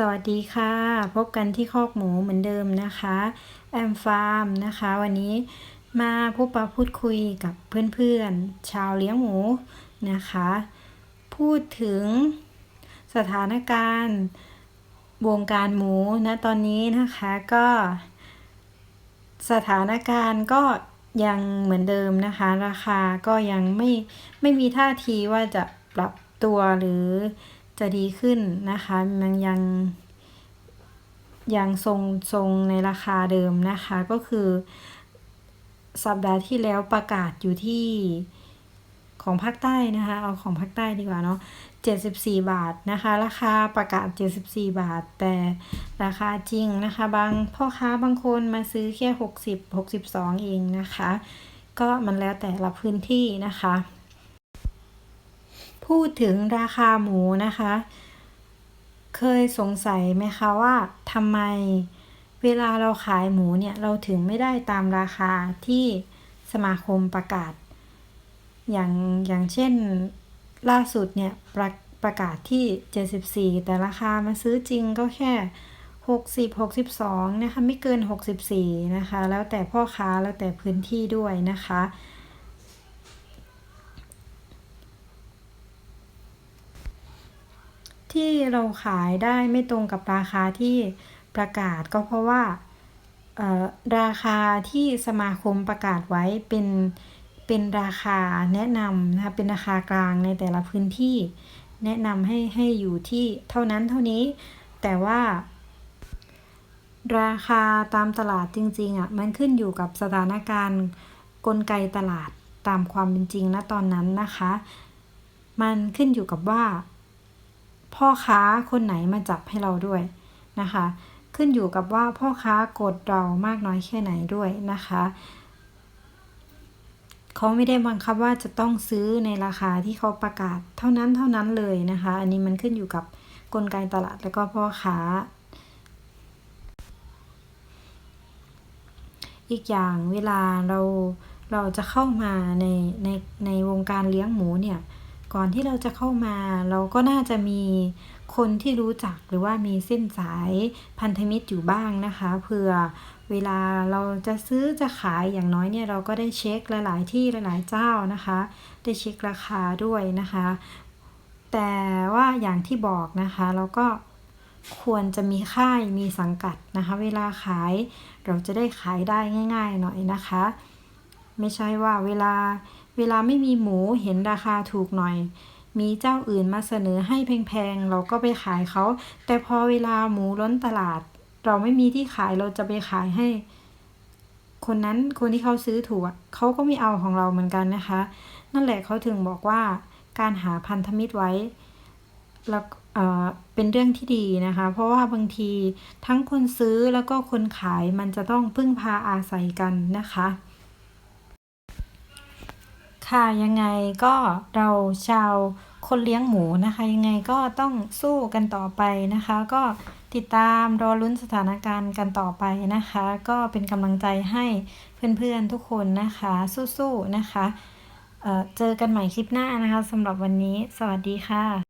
สวัสดีค่ะ พบกันที่คอกหมูเหมือนเดิมนะคะแอมฟาร์มนะคะ วันนี้มาพบปะพูดคุยกับเพื่อนๆ ชาวเลี้ยงหมูนะคะ พูดถึงสถานการณ์วงการหมูนะตอนนี้นะคะก็ สถานการณ์ก็ยังเหมือนเดิมนะคะ ราคาก็ยังไม่ไม่มีท่าทีว่าจะปรับตัวหรือ จะดีขึ้นนะคะ มันยังยังทรงทรงในราคาเดิมนะคะ ก็คือ สัปดาห์ที่แล้วประกาศอยู่ที่ของภาคใต้นะคะ เอาของภาคใต้ดีกว่าเนาะ74 บาทนะคะ ราคาประกาศ 74 บาท แต่ราคาจริงนะคะ บางพ่อค้าบางคนมาซื้อแค่ 60 62 เองนะคะ ก็มันแล้วแต่ละพื้นที่นะคะ พูดถึงราคาหมูนะคะ เคยสงสัยไหมคะว่าทำไมเวลาเราขายหมูเนี่ยเราถึงไม่ได้ตามราคาที่สมาคมประกาศ อย่างอย่างเช่นล่าสุดเนี่ยประประกาศที่ 74 แต่ราคามาซื้อจริงก็แค่ 60 62 นะคะ ไม่เกิน 64 นะคะ แล้วแต่พ่อค้าแล้วแต่พื้นที่ด้วยนะคะ ที่เราขายได้ไม่ตรงกับราคาที่ประกาศก็เพราะว่าราคาที่สมาคมประกาศไว้เป็นเป็นราคาแนะนำนะคะเป็นราคากลางในแต่ละพื้นที่ แนะนำให้ให้อยู่ที่เท่านั้นเท่านี้ แต่ว่า ราคาตามตลาดจริงๆอะมันขึ้นอยู่กับสถานการณ์กลไกตลาดตามความเป็นจริงณตอนนั้นนะคะ มันขึ้นอยู่กับว่า พ่อค้าคนไหนมาจับให้เราด้วยนะคะ ขึ้นอยู่กับว่าพ่อค้ากดเรามากน้อยแค่ไหนด้วยนะคะเขาไม่ได้บังคับว่าจะต้องซื้อในราคาที่เขาประกาศเท่านั้นเท่านั้นเลยนะคะ อันนี้มันขึ้นอยู่กับกลไกตลาดแล้วก็พ่อค้า อีกอย่างเวลาเราเราจะเข้ามาในในในวงการเลี้ยงหมูเนี่ย ก่อนที่เราจะเข้ามา เราก็น่าจะมีคนที่รู้จักหรือว่ามีเส้นสายพันธมิตรอยู่บ้างนะคะเผื่อเวลาเราจะซื้อจะขายอย่างน้อยเนี่ยเราก็ได้เช็คหลาย ๆ ที่หลาย ๆ เจ้านะคะ ได้เช็คราคาด้วยนะคะ แต่ว่าอย่างที่บอกนะคะเราก็ควรจะมีค่ายมีสังกัดนะคะ เวลาขายเราจะได้ขายได้ง่าย ๆ หน่อยนะคะ ไม่ใช่ว่าเวลา เวลาไม่มีหมูเห็นราคาถูกหน่อย มีเจ้าอื่นมาเสนอให้แพงๆ เราก็ไปขายเขา แต่พอเวลาหมูล้นตลาด เราไม่มีที่ขายเราจะไปขายให้ คนนั้นคนที่เขาซื้อถูกเขาก็ไม่เอาของเราเหมือนกันนะคะ นั่นแหละเขาถึงบอกว่าการหาพันธมิตรไว้แล้วเป็นเรื่องที่ดีนะคะ เพราะว่าบางทีทั้งคนซื้อแล้วก็คนขายมันจะต้องพึ่งพาอาศัยกันนะคะ ค่ะยังไงก็เราชาวคนเลี้ยงหมูนะคะ ยังไงก็ต้องสู้กันต่อไปนะคะ ก็ติดตามรอลุ้นสถานการณ์กันต่อไปนะคะ ก็เป็นกำลังใจให้เพื่อนๆทุกคนนะคะ สู้ๆนะคะเเจอกันใหม่คลิปหน้านะคะสำหรับวันนี้ สวัสดีค่ะ